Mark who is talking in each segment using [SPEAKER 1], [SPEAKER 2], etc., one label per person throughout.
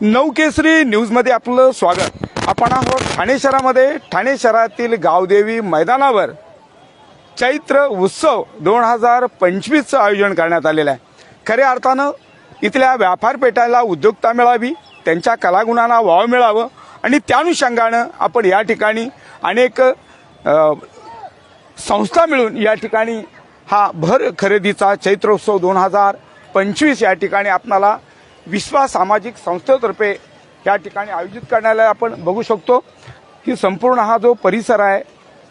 [SPEAKER 1] नवकेसरी न्यूजमध्ये आपलं स्वागत. आपण आहोत ठाणे शहरामध्ये. ठाणे शहरातील गावदेवी मैदानावर चैत्र उत्सव दोन हजार पंचवीसचं आयोजन करण्यात आलेलं आहे. खऱ्या अर्थानं इथल्या व्यापारपेठाला उद्योगता मिळावी त्यांच्या कलागुणांना वाव मिळावं आणि त्या अनुषंगानं आपण या ठिकाणी अनेक संस्था मिळून या ठिकाणी हा भर खरेदीचा चैत्रोत्सव दोन हजार पंचवीस या ठिकाणी आपणाला विश्वा सामाजिक संस्थेतर्फे या ठिकाणी आयोजित करण्याला आपण बघू शकतो की संपूर्ण हा जो परिसर आहे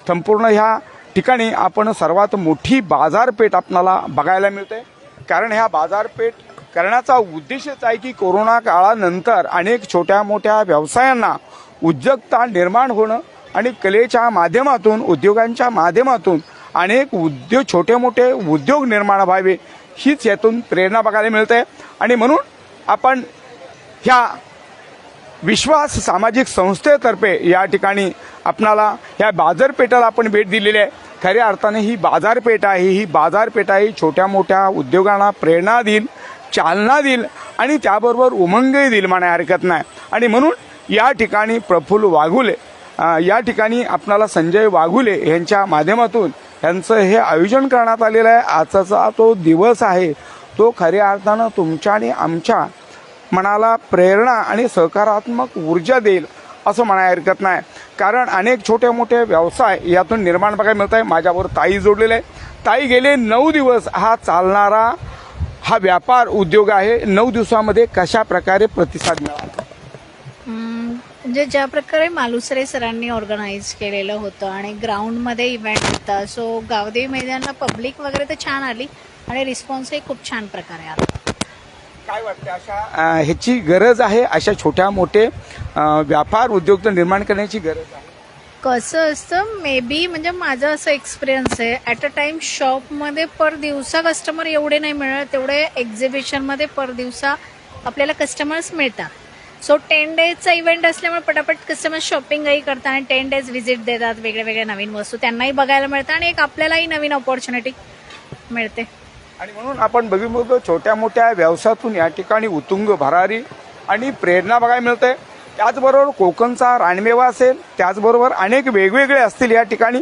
[SPEAKER 1] संपूर्ण ह्या ठिकाणी आपण सर्वात मोठी बाजारपेठ आपणाला बघायला मिळते. कारण ह्या बाजारपेठ करण्याचा उद्देशच आहे की कोरोना काळानंतर अनेक छोट्या मोठ्या व्यवसायांना उद्योजकता निर्माण होणं आणि कलेच्या माध्यमातून उद्योगांच्या माध्यमातून अनेक उद्योग छोटे मोठे उद्योग निर्माण व्हावे हीच यातून प्रेरणा बघायला मिळते. आणि म्हणून आपण ह्या विश्वास सामाजिक संस्थेतर्फे या ठिकाणी आपणाला ह्या बाजारपेठाला आपण भेट दिलेली आहे. खऱ्या अर्थाने ही बाजारपेठ आहे ही बाजारपेठ आहे छोट्या मोठ्या उद्योगांना प्रेरणा देईल चालना देईल आणि त्याबरोबर उमंगही देईल म्हणाय हरकत नाही. आणि म्हणून या ठिकाणी प्रफुल्ल वाघुले या ठिकाणी आपणाला संजय वाघुले यांच्या माध्यमातून यांचं हे आयोजन करण्यात आलेलं आहे. आजचा तो दिवस आहे तो खऱ्या अर्थानं तुमच्या आणि आमच्या मनाला प्रेरणा आणि सकारात्मक ऊर्जा देईल असं म्हणायला हरकत नाही. कारण अनेक छोटे मोठे व्यवसाय यातून निर्माण बघायला मिळत आहे माझ्यावर ताई जोडलेले आहे ताई गेले नऊ दिवस. हा चालणारा हा व्यापार उद्योग आहे. नऊ दिवसामध्ये कशा प्रकारे प्रतिसाद मिळाला?
[SPEAKER 2] म्हणजे ज्या प्रकारे मालुसरे सरांनी ऑर्गनाईज केलेलं होतं आणि ग्राउंडमध्ये इव्हेंट होता. सो गावदेवी मैदानला पब्लिक वगैरे तर छान आली आणि रिस्पॉन्सही खूप छान प्रकारे आला.
[SPEAKER 1] काय वाटतं अशा ह्याची गरज आहे अशा छोट्या मोठे व्यापार उद्योग निर्माण करण्याची गरज आहे.
[SPEAKER 2] कसं असतं मे बी म्हणजे माझं असं एक्सपिरियन्स आहे ॲट अ टाइम शॉपमध्ये पर दिवसा कस्टमर एवढे नाही मिळत तेवढे एक्झिबिशनमध्ये पर दिवसा आपल्याला कस्टमर्स मिळतात. सो टेन डेजचा इव्हेंट असल्यामुळे पटापट कस्टमर शॉपिंगही करतात आणि टेन डेज व्हिजिट देतात वेगळ्या वेगळ्या नवीन वस्तू त्यांनाही बघायला मिळतं आणि एक आपल्यालाही नवीन ऑपॉर्च्युनिटी मिळते.
[SPEAKER 1] आणि म्हणून आपण बघितलं छोट्या मोठ्या व्यवसायातून या ठिकाणी उतुंग भरारी आणि प्रेरणा बघायला मिळते. त्याचबरोबर कोकणचा रानमेवा असेल त्याचबरोबर अनेक वेगवेगळे असतील या ठिकाणी.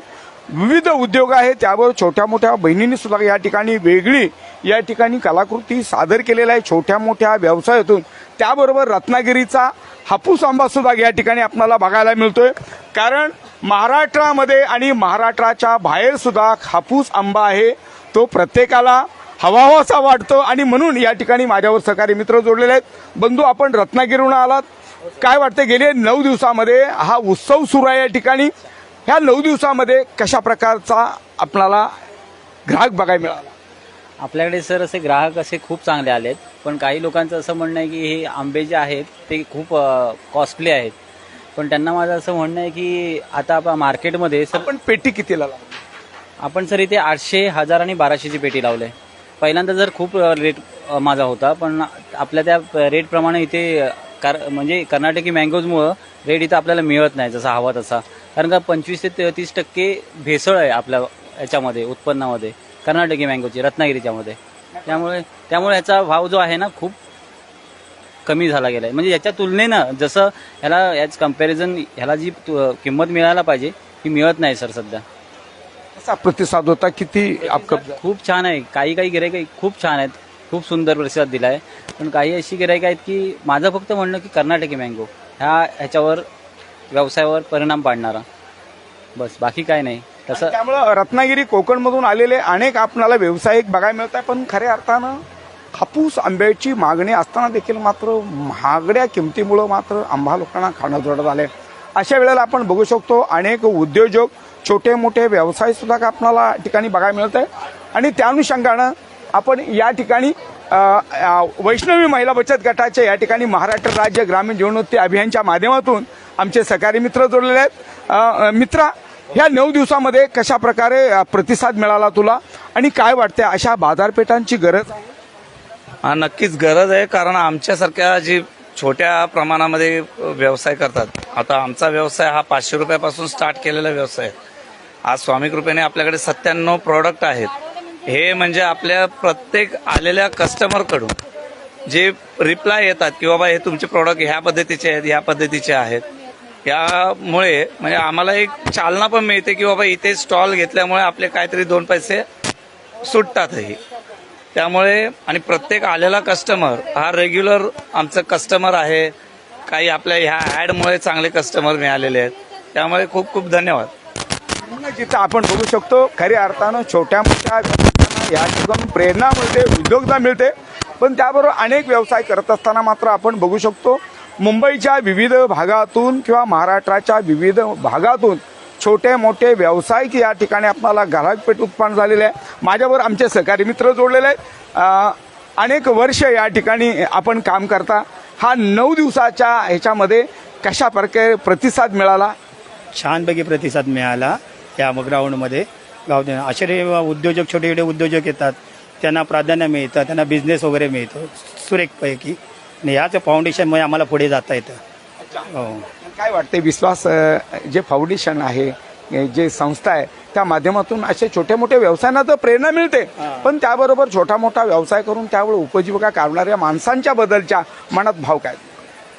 [SPEAKER 1] विविध उद्योग आहेत त्याबरोबर छोट्या मोठ्या बहिणींनी सुद्धा या ठिकाणी वेगळी या ठिकाणी कलाकृती सादर केलेल्या आहे छोट्या मोठ्या व्यवसायातून. त्याबरोबर रत्नागिरीचा हापूस आंबा सुद्धा या ठिकाणी आपल्याला बघायला मिळतोय. कारण महाराष्ट्रामध्ये आणि महाराष्ट्राच्या बाहेर सुद्धा हापूस आंबा आहे तो प्रत्येकाला हवाहवासा वाटतो आणि म्हणून या ठिकाणी माझ्यावर सहकारी मित्र जोडलेले आहेत. बंधू आपण रत्नागिरीहून आलात. काय वाटतं गेले नऊ दिवसामध्ये हा उत्सव सुरू आहे या ठिकाणी. ह्या नऊ दिवसामध्ये कशा प्रकारचा आपल्याला ग्राहक बघायला मिळाला?
[SPEAKER 3] आपल्याकडे सर असे ग्राहक असे खूप चांगले आलेत पण काही लोकांचं असं म्हणणं आहे की हे आंबे जे आहेत ते खूप कॉस्टली आहेत. पण त्यांना माझं असं म्हणणं आहे की आता आपण मार्केटमध्ये सर
[SPEAKER 1] आपण पेटी कितीला लावली?
[SPEAKER 3] आपण सर इथे आठशे हजार आणि बाराशेची पेटी लावले पहिल्यांदा जर खूप रेट माझा होता पण आपल्या त्या रेटप्रमाणे इथे कार म्हणजे कर्नाटकी मँगोजमुळं रेट इथं आपल्याला मिळत नाही जसा हवा तसा. कारण का पंचवीस ते तीस टक्के भेसळ आहे आपल्या याच्यामध्ये उत्पन्नामध्ये कर्नाटकी मँगोची रत्नागिरीच्यामध्ये. त्यामुळे त्यामुळे याचा भाव जो आहे ना खूप कमी झाला गेला आहे म्हणजे याच्या तुलनेनं जसं ह्याला याच कंपॅरिझन ह्याला जी किंमत मिळायला पाहिजे ती मिळत नाही सर सध्या.
[SPEAKER 1] कसा प्रतिसाद होता किती आपका
[SPEAKER 3] खूप छान आहे. काही काही गिरायक खूप छान आहेत. खूप सुंदर प्रतिसाद दिला आहे पण काही अशी गिरायक आहेत की माझं फक्त म्हणणं की कर्नाटकी मँगो ह्या ह्याच्यावर व्यवसायावर परिणाम पाडणारा. बस बाकी काय नाही. तसं
[SPEAKER 1] त्यामुळं रत्नागिरी कोकणमधून आलेले अनेक आपणाला व्यावसायिक बघायला मिळत आहे पण खऱ्या अर्थानं हापूस आंब्याची मागणी असताना देखील मात्र महागड्या किमतीमुळं मात्र आंबा लोकांना खाणं जोडत आले अशा वेळेला आपण बघू शकतो अनेक उद्योजक छोटे मोठे व्यवसाय सुद्धा का आपणाला ठिकाणी बघायला मिळत आहे आणि त्या अनुषंगानं आपण या ठिकाणी वैष्णवी महिला बचत गटाच्या या ठिकाणी महाराष्ट्र राज्य ग्रामीण जीवनोत्ती अभियानच्या माध्यमातून आमचे सहकारी मित्र जोडलेले आहेत. मित्रा ह्या नऊ दिवसामध्ये कशा प्रकारे प्रतिसाद मिळाला तुला? आणि काय वाटते अशा बाजारपेठांची गरज
[SPEAKER 4] हा नक्कीच गरज आहे कारण आमच्यासारख्या जी छोट्या प्रमाणामध्ये व्यवसाय करतात आता आमचा व्यवसाय हा पाचशे रुपयापासून स्टार्ट केलेला व्यवसाय आहे. आज स्वामी कृपेने आपल्याकडे सत्त्याण्णव प्रॉडक्ट आहेत. हे म्हणजे आपल्या प्रत्येक आलेल्या कस्टमरकडून जे रिप्लाय येतात की बाबा हे तुमचे प्रॉडक्ट ह्या पद्धतीचे आहेत ह्या पद्धतीचे आहेत. यामुळे म्हणजे आम्हाला एक चालना पण मिळते की बाबा इथे स्टॉल घेतल्यामुळे आपले काहीतरी दोन पैसे सुटतातही. त्यामुळे आणि प्रत्येक आलेला कस्टमर हा रेग्युलर आमचं कस्टमर आहे. काही आपल्या ह्या ॲडमुळे चांगले कस्टमर मिळालेले आहेत. त्यामुळे खूप खूप धन्यवाद.
[SPEAKER 1] जिथं आपण बघू शकतो खऱ्या अर्थानं छोट्या मोठ्या या ठिकाणी प्रेरणा मिळते उद्योगता मिळते. पण त्याबरोबर अनेक व्यवसाय करत असताना मात्र आपण बघू शकतो मुंबईच्या विविध भागातून किंवा महाराष्ट्राच्या विविध भागातून छोटे मोठे व्यावसायिक या ठिकाणी आपल्याला ग्राहकपेठ उत्पन्न झालेले आहे. माझ्यावर आमचे सहकारी मित्र जोडलेले आहेत. अनेक वर्ष या ठिकाणी आपण काम करता. हा नऊ दिवसाच्या ह्याच्यामध्ये कशा प्रकारे प्रतिसाद मिळाला?
[SPEAKER 5] छानपैकी प्रतिसाद मिळाला. या ग्राउंडमध्ये गाव असे उद्योजक छोटे छोटे उद्योजक येतात. त्यांना प्राधान्य मिळतं त्यांना बिझनेस वगैरे मिळतो. सुरेखपैकी. आणि याच फाउंडेशनमुळे आम्हाला पुढे जाता येतं. हो.
[SPEAKER 1] काय वाटते विश्वास जे फाउंडेशन आहे जे संस्था आहे त्या माध्यमातून असे छोटे मोठे व्यवसायांना तर प्रेरणा मिळते. पण त्याबरोबर छोटा मोठा व्यवसाय करून त्यावर उपजीविका काढणाऱ्या माणसांच्या बद्दलच्या मनात भाव काय?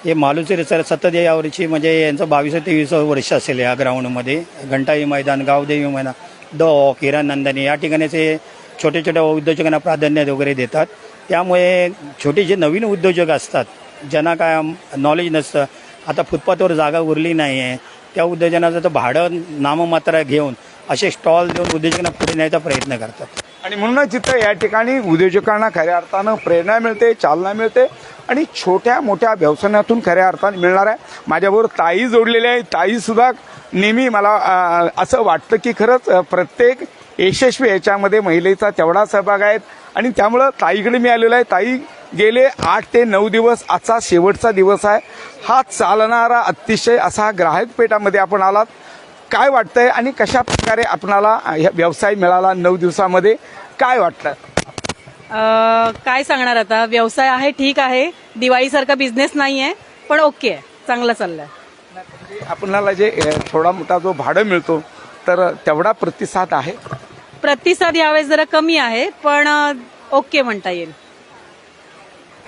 [SPEAKER 5] हे मालूचे सर सतत यावर्षी म्हणजे यांचं बावीस तेवीस वर्ष असेल या ग्राउंडमध्ये घंटाई मैदान गावदेवी मैदान द किरण नंदनी या ठिकाणीचे छोटे छोट्या उद्योजकांना प्राधान्य वगैरे देतात. त्यामुळे छोटे जे नवीन उद्योजक असतात ज्यांना काय नॉलेज नसतं आता फुटपाथवर जागा उरली नाही आहे त्या उद्योजनाचं तर भाडं नाममात्र घेऊन असे स्टॉल देऊन उद्योजकांना पुढे न्यायचा प्रयत्न करतात.
[SPEAKER 1] आणि म्हणूनच जिथं या ठिकाणी उद्योजकांना खऱ्या अर्थानं प्रेरणा मिळते चालना मिळते आणि छोट्या मोठ्या व्यवसायातून खऱ्या अर्थाने मिळणार आहे माझ्याबरोबर ताई जोडलेली आहे ताई सुद्धा नेहमी मला असं वाटतं की खरंच प्रत्येक यशस्वी याच्यामध्ये महिलेचा तेवढा सहभाग आहे आणि त्यामुळं ताईकडे मी आलेलो आहे. ताई गेले आठ ते नऊ दिवस आजचा शेवटचा दिवस आहे. हा चालणारा अतिशय असा ग्राहक पेठामध्ये आपण आलात. काय वाटतंय आणि कशा प्रकारे आपणाला व्यवसाय मिळाला नऊ दिवसामध्ये? काय वाटतं
[SPEAKER 6] अ, काय सांगणार आता? व्यवसाय आहे ठीक आहे. दिवाळीसारखा बिझनेस नाही आहे पण ओके आहे. चांगला चाललाय.
[SPEAKER 1] आपणाला जे थोडा मोठा जो भाडं मिळतो तर तेवढा प्रतिसाद आहे?
[SPEAKER 6] प्रतिसाद यावेळेस जरा कमी आहे पण ओके म्हणता येईल.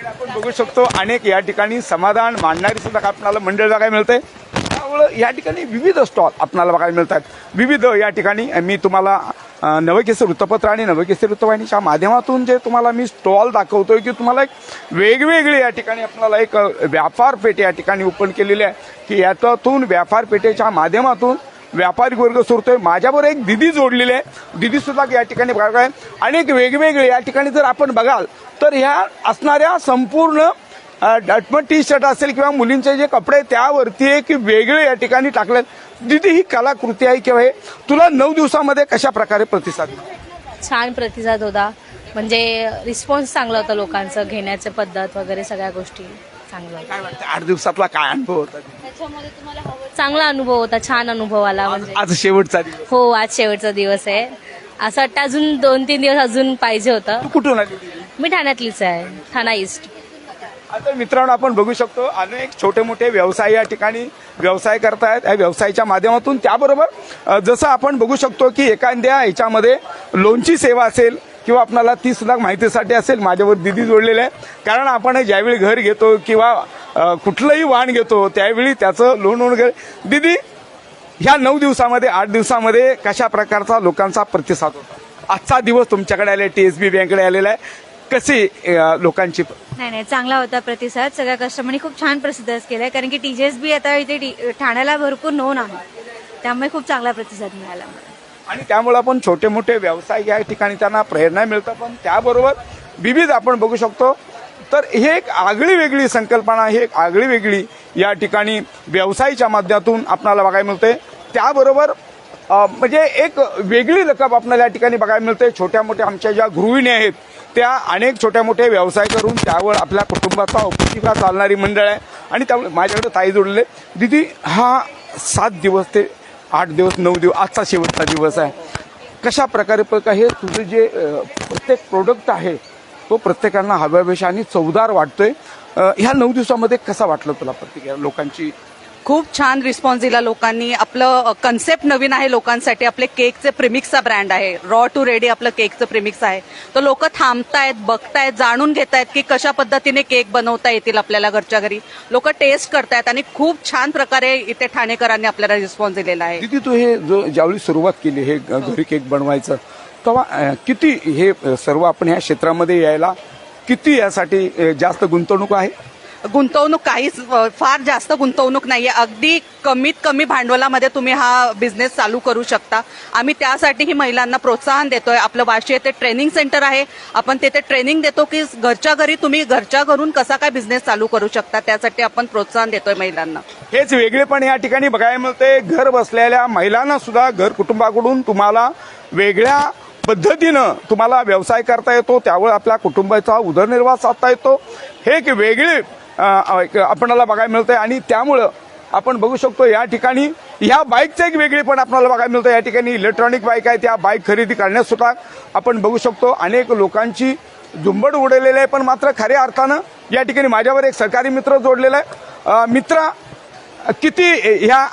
[SPEAKER 1] आपण बघू शकतो अनेक या ठिकाणी समाधान मांडणारी सुद्धा आपल्याला मंडळ बघायला मिळते. त्यामुळं या ठिकाणी विविध स्टॉल आपल्याला बघायला मिळतात. विविध या ठिकाणी मी तुम्हाला अ, नवकेसर वृत्तपत्र आणि नवकेसर वृत्तवाहिनीच्या माध्यमातून जे तुम्हाला मी स्टॉल दाखवतोय की तुम्हाला एक वेगवेगळी या ठिकाणी आपल्याला एक व्यापार पेठ या ठिकाणी ओपन केलेली आहे की याच्यातून व्यापार पेठेच्या माध्यमातून व्यापारी वर्ग सुरतोय माझ्याबरोबर एक दिदी जोडलेली आहे. दिदी सुद्धा या ठिकाणी बघा अनेक वेगवेगळे या ठिकाणी जर आपण बघाल तर ह्या असणाऱ्या संपूर्ण टी शर्ट असेल किंवा मुलींचे जे कपडे त्यावरती एक वेगळे या ठिकाणी टाकले दिदी ही कलाकृती आहे किंवा हे तुला नऊ दिवसामध्ये कशा प्रकारे प्रतिसाद?
[SPEAKER 7] छान प्रतिसाद होता. म्हणजे रिस्पॉन्स चांगला होता लोकांचं घेण्याचं पद्धत वगैरे सगळ्या गोष्टी चांगलं होतं
[SPEAKER 1] काय वाटतं? आठ दिवसातला काय अनुभव होता?
[SPEAKER 7] त्याच्यामध्ये तुम्हाला हवं चांगला अनुभव होता छान अनुभव आला म्हणजे.
[SPEAKER 1] आज शेवटचा दिवस.
[SPEAKER 7] हो आज शेवटचा दिवस आहे. असं वाटतं अजून दोन तीन दिवस अजून पाहिजे होतं.
[SPEAKER 1] कुठून आली?
[SPEAKER 7] मी ठाण्यातलीच आहे ठाणा ईस्ट.
[SPEAKER 1] आता मित्रांनो आपण बघू शकतो अनेक छोटे मोठे व्यवसाय या ठिकाणी व्यवसाय करतायत. या व्यवसायाच्या माध्यमातून त्याबरोबर जसं आपण बघू शकतो की एखाद्या याच्यामध्ये लोनची सेवा असेल किंवा आपणाला ती सुद्धा माहितीसाठी असेल माझ्यावर दिदी जोडलेलं आहे. कारण आपण ज्यावेळी घर घेतो किंवा कुठलंही वाहन घेतो त्यावेळी त्याचं लोन वगैरे दिदी ह्या नऊ दिवसामध्ये आठ दिवसामध्ये कशा प्रकारचा लोकांचा प्रतिसाद होता? आजचा दिवस तुमच्याकडे आले टी एस बी बँकडे आलेला आहे. अ, लोकांची
[SPEAKER 8] नाही नाही चांगला होता प्रतिसाद. सगळ्या कस्टमरनी खूप छान प्रतिसाद केलाय कारण की टीचर्स बी आता इथे ठाण्याला भरपूर नोन आहे. त्यामुळे खूप चांगला प्रतिसाद मिळाला.
[SPEAKER 1] आणि त्यामुळे आपण छोटे मोठे व्यवसाय या ठिकाणी त्यांना प्रेरणा मिळतं. पण त्याबरोबर विविध आपण बघू शकतो. तर हे एक आगळी वेगळी संकल्पना ही एक आगळी वेगळी या ठिकाणी व्यवसायाच्या माध्यमातून आपल्याला बघायला मिळते. त्याबरोबर म्हणजे एक वेगळी रक्कम आपल्याला या ठिकाणी बघायला मिळते. छोट्या मोठ्या आमच्या ज्या गृहिणी आहेत त्या अनेक छोट्या मोठे व्यवसाय करून त्यावर आपल्या कुटुंबाचा उपजीविका चालणारी मंडळ आहे. आणि त्यामुळे माझ्याकडे ताई जोडले दिदी हा सात दिवस ते आठ दिवस नऊ दिवस आजचा शेवटचा दिवस आहे. कशा प्रकारे प्रकार हे तुझं जे प्रत्येक प्रोडक्ट आहे तो प्रत्येकांना हव्यावेश आणि चवदार वाटतोय. ह्या नऊ दिवसामध्ये कसा वाटलं तुला प्रतिक्रिया? लोकांची
[SPEAKER 6] खूप छान रिस्पॉन्स दिला लोकांनी. आपलं कन्सेप्ट नवीन आहे लोकांसाठी. आपले केकचे प्रिमिक्सचा ब्रँड आहे. रॉ टू रेडी आपलं केकचं प्रिमिक्स आहे. तर लोक थांबतायत बघतायत जाणून घेत आहेत की कशा पद्धतीने केक बनवता येतील आपल्याला घरच्या घरी. लोक टेस्ट करतायत आणि खूप छान प्रकारे इथे ठाणेकरांनी आपल्याला रिस्पॉन्स दिलेला आहे.
[SPEAKER 1] किती तू हे जो ज्यावेळी सुरुवात केली हे घरी केक बनवायचं तेव्हा किती हे सर्व आपण ह्या क्षेत्रामध्ये यायला किती यासाठी जास्त गुंतवणूक आहे?
[SPEAKER 6] गुंतवणूक काहीच फार जास्त गुंतवणूक नाही आहे अगदी कमीत कमी भांडवलामध्ये तुम्ही हा बिझनेस चालू करू शकता. आम्ही त्यासाठीही महिलांना प्रोत्साहन देतोय. आपलं वाशी येथे ट्रेनिंग सेंटर आहे. आपण तिथे ट्रेनिंग देतो की घरच्या घरी तुम्ही घरच्या घरून कसा काय बिझनेस चालू करू शकता त्यासाठी आपण प्रोत्साहन देतोय महिलांना.
[SPEAKER 1] हेच वेगळेपण या ठिकाणी बघायला मिळते घर बसलेल्या महिलांना सुद्धा घर कुटुंबाकडून तुम्हाला वेगळ्या पद्धतीनं तुम्हाला व्यवसाय करता येतो. त्यावर आपल्या कुटुंबाचा उदरनिर्वाह साधता येतो. हे एक वेगळे आपणाला बघायला मिळतंय. आणि त्यामुळं आपण बघू शकतो या ठिकाणी ह्या बाईकचं एक वेगळेपण आपल्याला बघायला मिळतं या ठिकाणी इलेक्ट्रॉनिक बाईक आहे त्या बाईक खरेदी करण्यास सुद्धा आपण बघू शकतो. अनेक लोकांची झुंबड उडलेली आहे पण मात्र खऱ्या अर्थानं या ठिकाणी माझ्यावर एक सरकारी मित्र जोडलेला आहे. मित्र मित्रा किती ह्या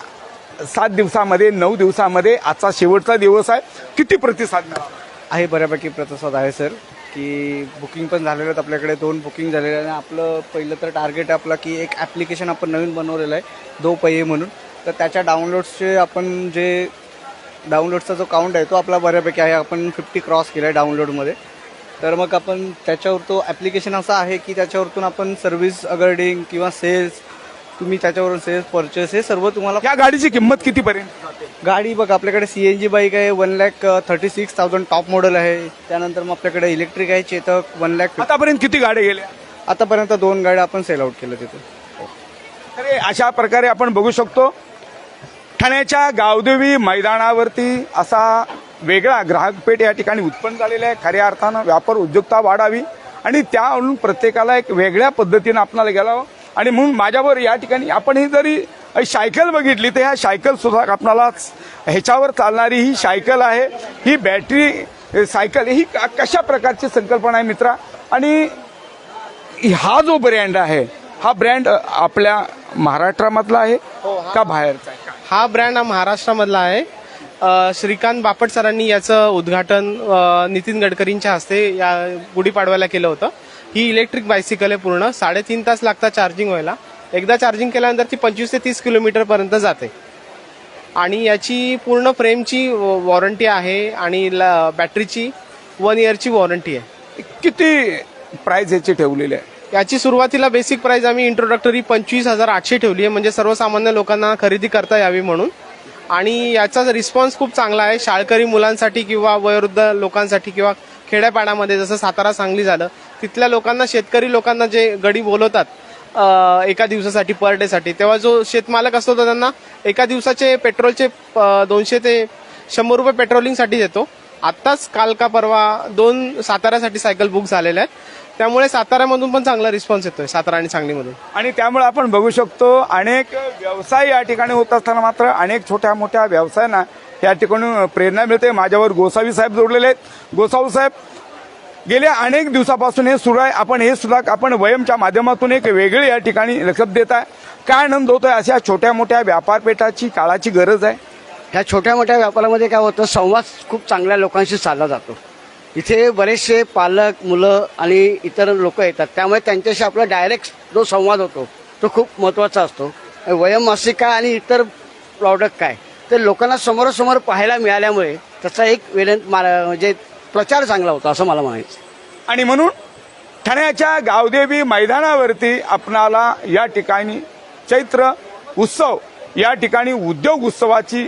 [SPEAKER 1] सात दिवसामध्ये नऊ दिवसामध्ये आजचा शेवटचा दिवस आहे. किती प्रतिसाद मिळाला?
[SPEAKER 9] आहे बऱ्यापैकी प्रतिसाद आहे सर. की बुकिंग पण झालेलं आहेत आपल्याकडे दोन बुकिंग झालेले आहे आणि आपलं पहिलं तर टार्गेट आपलं की एक ॲप्लिकेशन आपण नवीन बनवलेलं आहे दो पये म्हणून. तर त्याच्या डाउनलोड्सचे आपण जे डाउनलोडचा जो काउंट आहे तो आपला बऱ्यापैकी आहे. आपण फिफ्टी क्रॉस केला आहे डाउनलोडमध्ये तर मग आपण त्याच्यावर तो ॲप्लिकेशन असा आहे की त्याच्यावरतून आपण सर्व्हिस अगर्डिंग किंवा सेल्स तुम्ही त्याच्यावरून सेल्स परचेस हे सर्व तुम्हाला
[SPEAKER 1] या गाडीची किंमत कितीपर्यंत?
[SPEAKER 9] गाडी बघ आपल्याकडे सी एन जी बाईक आहे one lakh thirty six thousand top model आहे. त्यानंतर मग आपल्याकडे इलेक्ट्रिक आहे चेतक वन लॅक
[SPEAKER 1] आतापर्यंत किती गाड्या गेल्या?
[SPEAKER 9] आतापर्यंत दोन गाड्या आपण सेल आउट केल्या तिथे.
[SPEAKER 1] तर हे अशा प्रकारे आपण बघू शकतो ठाण्याच्या गावदेवी मैदानावरती असा वेगळा ग्राहक पेठ या ठिकाणी उत्पन्न झालेला आहे. खऱ्या अर्थानं व्यापार उद्योगता वाढावी आणि त्यावरून प्रत्येकाला एक वेगळ्या पद्धतीनं आपणाला गेलावं आणि म्हणून माझ्यावर या ठिकाणी आपण ही जरी सायकल बघितली तर ह्या सायकल सुद्धा आपणाला ह्याच्यावर चालणारी ही सायकल आहे. ही बॅटरी सायकल ही कशा प्रकारची संकल्पना आहे मित्रा? आणि हा जो ब्रँड आहे हा ब्रँड आपल्या महाराष्ट्रामधला आहे का बाहेरचा
[SPEAKER 10] हा ब्रँड हा महाराष्ट्रामधला आहे. श्रीकांत बापट सरांनी याचं उद्घाटन नितीन गडकरींच्या हस्ते या गुढीपाडव्याला केलं होतं. ही इलेक्ट्रिक बायसिकल आहे पूर्ण. साडेतीन तास लागतात चार्जिंग व्हायला. एकदा चार्जिंग केल्यानंतर ती पंचवीस ते तीस किलोमीटर पर्यंत जाते. आणि याची पूर्ण फ्रेमची वॉरंटी आहे आणि ला- बॅटरीची वन इयरची वॉरंटी आहे.
[SPEAKER 1] किती प्राइस याची ठेवलेली आहे?
[SPEAKER 10] याची सुरुवातीला बेसिक प्राइस आम्ही इंट्रोडक्टरी पंचवीस हजार आठशे ठेवली आहे. म्हणजे सर्वसामान्य लोकांना खरेदी करता यावी म्हणून. आणि याचा रिस्पॉन्स खूप चांगला आहे. शाळकरी मुलांसाठी किंवा वयोवृद्ध लोकांसाठी किंवा खेड्यापाड्यामध्ये जसं सातारा सांगली झालं तिथल्या लोकांना शेतकरी लोकांना जे गडी बोलवतात एका दिवसासाठी पर डेसाठी तेव्हा जो शेतमालक असतो तो त्यांना एका दिवसाचे पेट्रोलचे दोनशे ते शंभर रुपये पेट्रोलिंगसाठी देतो. आत्ताच काल का परवा दोन साताऱ्यासाठी सायकल बुक झालेल्या आहेत. त्यामुळे साताऱ्यामधून पण चांगला रिस्पॉन्स येतोय सातारा आणि सांगलीमधून.
[SPEAKER 1] आणि त्यामुळे आपण बघू शकतो अनेक व्यवसाय या ठिकाणी होत असताना मात्र अनेक छोट्या मोठ्या व्यवसायांना या ठिकाणी प्रेरणा मिळते. माझ्यावर गोसावी साहेब जोडलेले आहेत. गोसावी साहेब गेल्या अनेक दिवसापासून हे सुरू आहे. आपण हे सुद्धा आपण वयमच्या माध्यमातून एक वेगळी या ठिकाणी लक्षात देत आहे. काय आनंद होतोय अशा छोट्या मोठ्या व्यापारपेठाची काळाची गरज आहे?
[SPEAKER 11] ह्या छोट्या मोठ्या व्यापारामध्ये काय होतं संवाद खूप चांगल्या लोकांशी साधला जातो. इथे बरेचसे पालक मुलं आणि इतर लोक येतात. त्यामुळे त्यांच्याशी आपला डायरेक्ट जो संवाद होतो तो खूप महत्त्वाचा असतो. वयमासिक काय आणि इतर प्रॉडक्ट काय? ते लोकांना समोरासमोर पाहायला मिळाल्यामुळे त्याचा एक वेळ म्हणजे प्रचार चांगला होता असं मला म्हणायचं.
[SPEAKER 1] आणि म्हणून ठाण्याच्या गावदेवी मैदानावरती आपणाला या ठिकाणी चैत्र उत्सव या ठिकाणी उद्योग उत्सवाची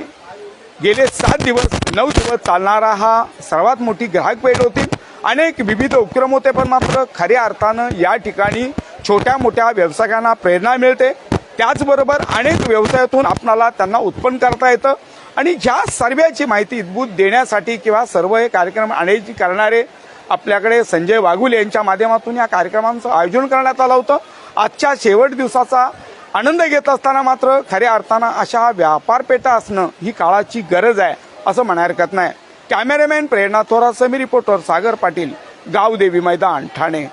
[SPEAKER 1] गेले सात दिवस नऊ दिवस चालणारा हा सर्वात मोठी ग्राहक पेठ होती. अनेक विविध उपक्रम होते पण मात्र खऱ्या अर्थानं या ठिकाणी छोट्या मोठ्या व्यवसायांना प्रेरणा मिळते. त्याचबरोबर अनेक व्यवसायातून आपणाला त्यांना उत्पन्न करता येतं. आणि ह्या सर्व्याची माहिती इतबूत देण्यासाठी किंवा सर्व हे कार्यक्रम आणायची करणारे आपल्याकडे संजय वाघुल यांच्या माध्यमातून या कार्यक्रमांचं आयोजन करण्यात आलं होतं. आजच्या शेवट दिवसाचा आनंद घेत असताना मात्र खऱ्या अर्थानं अशा व्यापारपेठा असणं ही काळाची गरज आहे असं म्हणायला हरकत नाही. कॅमेरामॅन प्रेरणा थोरात समी रिपोर्टर सागर पाटील गावदेवी मैदान ठाणे.